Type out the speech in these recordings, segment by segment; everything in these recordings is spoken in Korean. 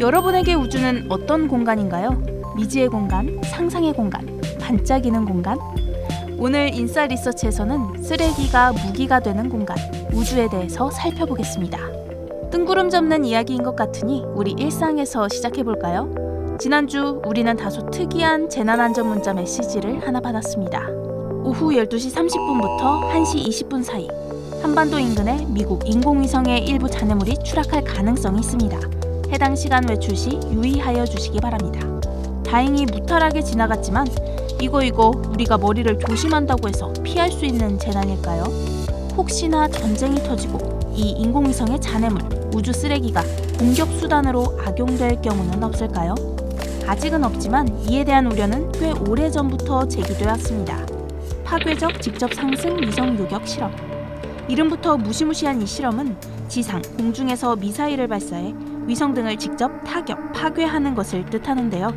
여러분에게 우주는 어떤 공간인가요? 미지의 공간, 상상의 공간, 반짝이는 공간? 오늘 인싸 리서치에서는 쓰레기가 무기가 되는 공간, 우주에 대해서 살펴보겠습니다. 뜬구름 잡는 이야기인 것 같으니 우리 일상에서 시작해 볼까요? 지난주 우리는 다소 특이한 재난 안전 문자 메시지를 하나 받았습니다. 오후 12시 30분부터 1시 20분 사이 한반도 인근에 미국 인공위성의 일부 잔해물이 추락할 가능성이 있습니다. 해당 시간 외출 시 유의하여 주시기 바랍니다. 다행히 무탈하게 지나갔지만 이거 이거 우리가 머리를 조심한다고 해서 피할 수 있는 재난일까요? 혹시나 전쟁이 터지고 이 인공위성의 잔해물, 우주 쓰레기가 공격 수단으로 악용될 경우는 없을까요? 아직은 없지만 이에 대한 우려는 꽤 오래 전부터 제기되어 왔습니다. 파괴적 직접 상승 위성 요격 실험. 이름부터 무시무시한 이 실험은 지상, 공중에서 미사일을 발사해 위성 등을 직접 타격, 파괴하는 것을 뜻하는데요.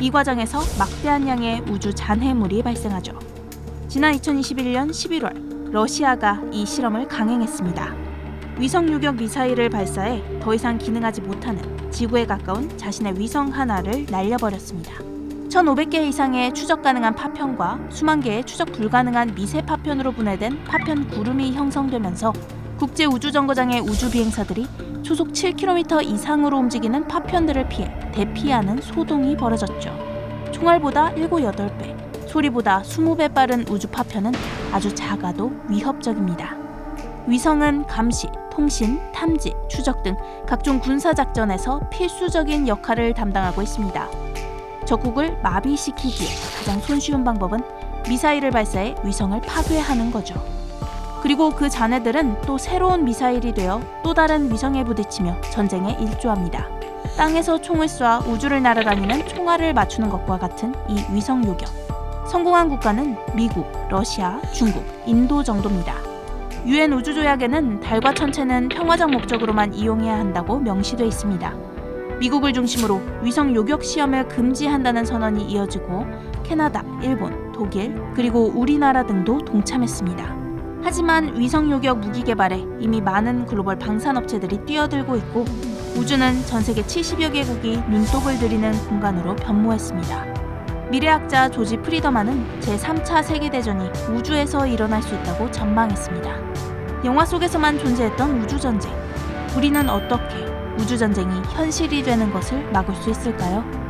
이 과정에서 막대한 양의 우주 잔해물이 발생하죠. 지난 2021년 11월 러시아가 이 실험을 강행했습니다. 위성 유격 미사일을 발사해 더 이상 기능하지 못하는 지구에 가까운 자신의 위성 하나를 날려버렸습니다. 1,500개 이상의 추적 가능한 파편과 수만 개의 추적 불가능한 미세 파편으로 분해된 파편 구름이 형성되면서 국제 우주정거장의 우주 비행사들이 초속 7km 이상으로 움직이는 파편들을 피해 대피하는 소동이 벌어졌죠. 총알보다 7, 8배, 소리보다 20배 빠른 우주 파편은 아주 작아도 위협적입니다. 위성은 감시, 통신, 탐지, 추적 등 각종 군사 작전에서 필수적인 역할을 담당하고 있습니다. 적국을 마비시키기에 가장 손쉬운 방법은 미사일을 발사해 위성을 파괴하는 거죠. 그리고 그 잔해들은 또 새로운 미사일이 되어 또 다른 위성에 부딪히며 전쟁에 일조합니다. 땅에서 총을 쏴 우주를 날아다니는 총알을 맞추는 것과 같은 이 위성 요격. 성공한 국가는 미국, 러시아, 중국, 인도 정도입니다. 유엔 우주조약에는 달과 천체는 평화적 목적으로만 이용해야 한다고 명시돼 있습니다. 미국을 중심으로 위성 요격 시험을 금지한다는 선언이 이어지고 캐나다, 일본, 독일, 그리고 우리나라 등도 동참했습니다. 하지만 위성 요격 무기 개발에 이미 많은 글로벌 방산업체들이 뛰어들고 있고 우주는 전 세계 70여 개국이 눈독을 들이는 공간으로 변모했습니다. 미래학자 조지 프리더만은 제3차 세계대전이 우주에서 일어날 수 있다고 전망했습니다. 영화 속에서만 존재했던 우주전쟁. 우리는 어떻게 우주전쟁이 현실이 되는 것을 막을 수 있을까요?